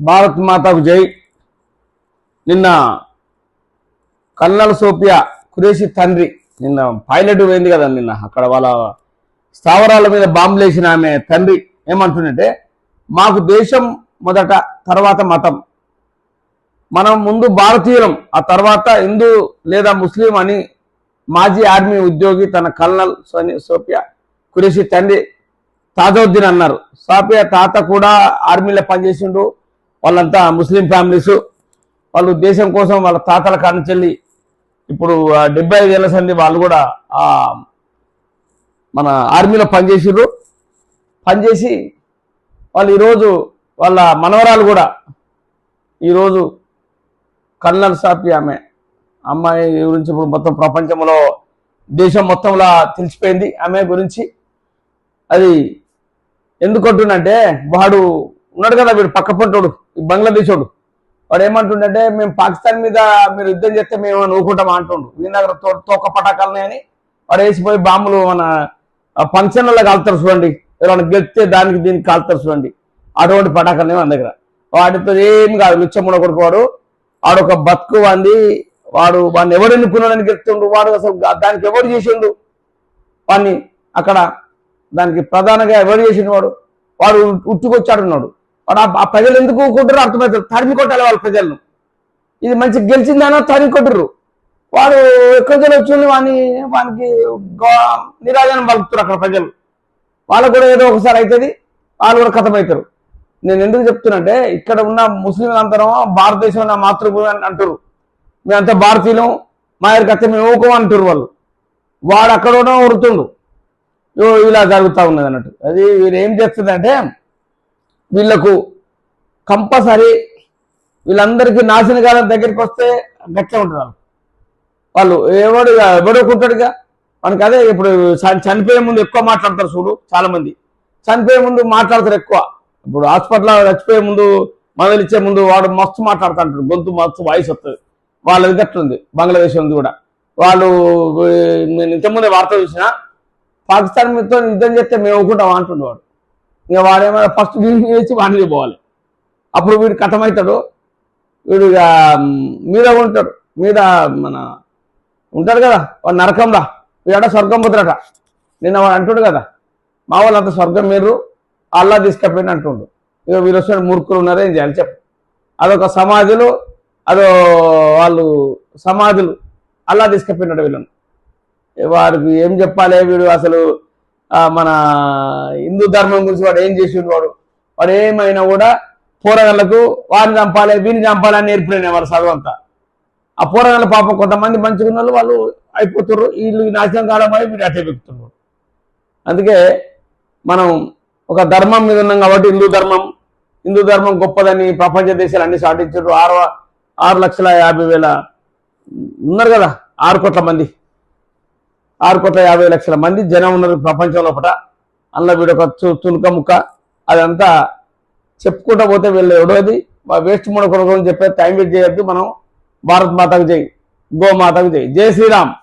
భారత్ మాతాకు జై. నిన్న కల్నల్ సోపియా కురేషి తండ్రి నిన్న పైలట్ పోయింది కదా నిన్న. అక్కడ వాళ్ళ స్థావరాల మీద బాంబులేసిన ఆమె తండ్రి ఏమంటుందంటే మాకు దేశం మొదట తర్వాత మతం. మనం ముందు భారతీయులం ఆ తర్వాత హిందూ లేదా ముస్లిం అని మాజీ ఆర్మీ ఉద్యోగి తన కల్నల్ సోపియా కురేషి తండ్రి తాజోద్దీన్ అన్నారు. సాపియా తాత కూడా ఆర్మీలో పనిచేసిండు. వాళ్ళంతా ముస్లిం ఫ్యామిలీస్ వాళ్ళు దేశం కోసం వాళ్ళ తాతల కానుంచెల్లి ఇప్పుడు డెబ్బై ఐదు ఏళ్ళ సంది వాళ్ళు కూడా మన ఆర్మీలో పనిచేసిర్రు. పనిచేసి వాళ్ళు ఈరోజు వాళ్ళ మనవరాలు కూడా ఈరోజు కల్నల్ సాపి ఆమె. అమ్మాయి గురించి ఇప్పుడు మొత్తం ప్రపంచంలో దేశం మొత్తంలో తెలిసిపోయింది ఆమె గురించి. అది ఎందుకు అంటుండంటే వాడు ఉన్నాడు కదా వీడు పక్క ఈ బంగ్లాదేశోడు. వాడు ఏమంటుండంటే మేము పాకిస్తాన్ మీద మీరు యుద్ధం చేస్తే మేము నూకుంటాం అంటుండు. వీళ్ళ తోక పటాకాలని అని వాడు వేసిపోయి బాంబులు మన ఫంక్షన్లలో కాలుతారు చూడండి. ఎవరైనా గెలిస్తే దానికి దీనికి కాలుతారు చూడండి. అటువంటి పటాకాలని మన దగ్గర వాడితో ఏం కాదు లుచ్చముడ కొడుకోవాడు వాడు. ఒక బతుకు వాంది. వాడు వాడిని ఎవరు ఎన్నుకున్నాడని గెలుతుండు వాడు అసలు దానికి ఎవరు చేసిండు? వాడిని అక్కడ దానికి ప్రధానంగా ఎవరు చేసిండు వాడు? వాడు ఉట్టుకొచ్చాడు ఉన్నాడు ఆ- ఆ ప్రజలు ఎందుకు కొట్టరు అర్థమవుతారు తరిమి కొట్టాలి వాళ్ళ ప్రజలను. ఇది మంచి గెలిచిందనో తరిమి కొట్టరు వాడు ఎక్కడికి వచ్చి వాని వానికి నిరాజనం పలుకుతారు అక్కడ ప్రజలు. వాళ్ళకు కూడా ఏదో ఒకసారి అవుతుంది వాళ్ళు కూడా కథమవుతారు. నేను ఎందుకు చెప్తున్నంటే ఇక్కడ ఉన్న ముస్లింలు అందరం భారతదేశం నా మాతృభూమి అని అంటారు మేమంతా భారతీయులం. మా దగ్గరికి వస్తే మేము ఊకం అంటారు వాళ్ళు. వాడు అక్కడ కూడా ఉరుతుండు ఓ ఇలా జరుగుతూ ఉన్నది అన్నట్టు. అది వీరు ఏం చేస్తుందంటే వీళ్ళకు కంపల్సరీ వీళ్ళందరికీ నాశన కాలం దగ్గరికి వస్తే గట్లే ఉంటారు వాళ్ళు. ఎవడు ఎవడో మనకి అదే ఇప్పుడు చనిపోయే ముందు ఎక్కువ మాట్లాడతారు చూడు చాలా మంది చనిపోయే ముందు మాట్లాడతారు ఎక్కువ. ఇప్పుడు హాస్పిటల్ చచ్చిపోయే ముందు మందులు ఇచ్చే ముందు వాడు మస్తు మాట్లాడుతుంటాడు గొంతు మస్తు వాయిస్ వస్తుంది. వాళ్ళది గట్లుంది బంగ్లాదేశ్ ఉంది కూడా. వాళ్ళు నేను ఇంతకుముందే వార్త చూసిన పాకిస్తాన్ మీతో యుద్ధం చేస్తే మేము ఒప్పుకుంటాం అంటుండేవాడు ఇక వాడేమైనా ఫస్ట్ వీడిని వేసి వాడిని పోవాలి. అప్పుడు వీడు కథమవుతాడు. వీడు ఇక మీద ఉంటాడు మీద మన ఉంటాడు కదా వాడు నరకంలా. వీడ స్వర్గం పోతాడట. నిన్న వాడు అంటుడు కదా మా వాళ్ళు అంత స్వర్గం మీరు అల్లా తీసుకపోయింది అంటుండు. ఇక వీరు వచ్చిన మూర్ఖులు ఉన్నారో ఏం చేయాలి చెప్పు. అదొక సమాధులు అదో వాళ్ళు సమాధులు. అల్లా తీసుకపోయినాడు వీళ్ళని. వారికి ఏం చెప్పాలి వీడు అసలు? మన హిందూ ధర్మం గురించి వాడు ఏం చేసిండు వాడు? వాడు ఏమైనా కూడా పోరగాళ్ళకు వారిని చంపాలి వీరిని చంపాలి అని నేర్పిన వారు చదువంతా. ఆ పోరగాళ్ళ పాపం కొంతమంది మంచిగా ఉన్న వాళ్ళు వాళ్ళు వీళ్ళు నాశనం కావడం వీడు అట్టే పెక్కుతున్నారు అందుకే మనం ఒక ధర్మం మీద ఉన్నాం కాబట్టి హిందూ ధర్మం హిందూ ధర్మం గొప్పదని ప్రపంచ దేశాలు అన్ని సాటించారు ఆరు ఆరు లక్షల యాభై వేల ఉన్నారు కదా ఆరు కోట్ల మంది. ఆరు కోట్ల యాభై లక్షల మంది జనం ఉన్నారు ప్రపంచం లోపల అందులో వీడు ఒక తునుక ముక్క. అదంతా చెప్పుకుంటూ పోతే వీళ్ళు ఎవడోది? వేస్ట్ మూడ కొనుగోలు చెప్పే టైం వేస్ట్ చేయొద్దు మనం. భారత్ మాతకు జై. గోమాతకు జై. జై శ్రీరామ్.